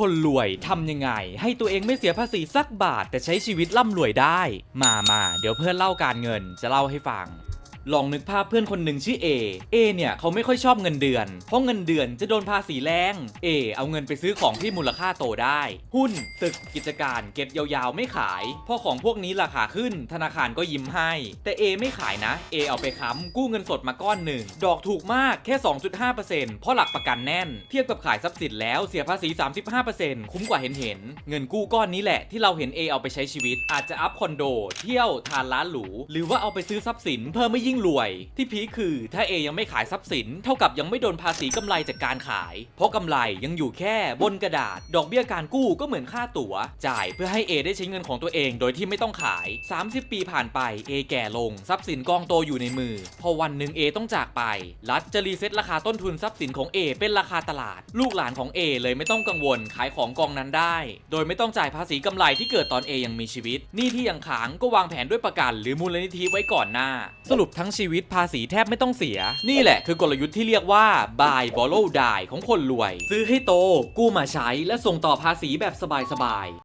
คนรวยทำยังไง ให้ตัวเองไม่เสียภาษีสักบาท แต่ใช้ชีวิตร่ำรวยได้ มามาเดี๋ยวเพื่อนเล่าการเงินจะเล่าให้ฟัง ลองนึกภาพเพื่อนคนหนึ่งชื่อ A A เนี่ยเขาไม่ค่อยชอบเงินเดือน เพราะเงินเดือนจะโดนภาษีแรง A เอาเงินไปซื้อของที่มูลค่าโตได้ หุ้นตึกกิจการเก็บยาวๆ ไม่ขายเพราะของพวกนี้ราคาขึ้น ธนาคารก็ยิ้มให้ แต่ A ไม่ขายนะ A เอาไปค้ำกู้เงินสดมาก้อนหนึ่ง ดอกถูกมากแค่ 2.5%เพราะหลักประกันแน่น เทียบกับขายทรัพย์สินแล้วเสียภาษี 35%คุ้มกว่าเห็นเห็นเงินกู้ก้อนนี้แหละที่เราเห็น A เอาไปใช้ชีวิต อาจจะอัพคอนโด เที่ยวทานร้านหรูหรือว่าเอาไปซื้อทรัพย์สินเพิ่มไม่ยิงรวย ที่พีคคือถ้า A ยังไม่ขายทรัพย์สิน เท่ากับยังไม่โดนภาษีกำไรจากการขาย เพราะกำไรยังอยู่แค่บนกระดาษ ดอกเบี้ยการกู้ก็เหมือนค่าตั๋ว จ่ายเพื่อให้ A ได้ใช้เงินของตัวเอง โดยที่ไม่ต้องขาย 30 ปีผ่านไป A แก่ลงทรัพย์สินกองโตอยู่ในมือ พอวันหนึ่ง A ต้องจากไป รัฐจะรีเซ็ตราคาต้นทุนทรัพย์สินของ A เป็นราคาตลาด ลูกหลานของ A เลยไม่ต้องกังวลขายของกองนั้นได้ โดยไม่ต้องจ่ายภาษีกำไรที่เกิดตอน A ยังมีชีวิต นี้ที่ยังค้างก็วางแผนด้วยประกันหรือมูลนิธิไว้ก่อนหน้า สรุปทั้งชีวิตภาษีแทบไม่ต้องเสีย นี่แหละคือกลยุทธ์ที่เรียกว่า buy borrow die ของคนรวย ซื้อให้โต กู้มาใช้และส่งต่อภาษีแบบสบายๆ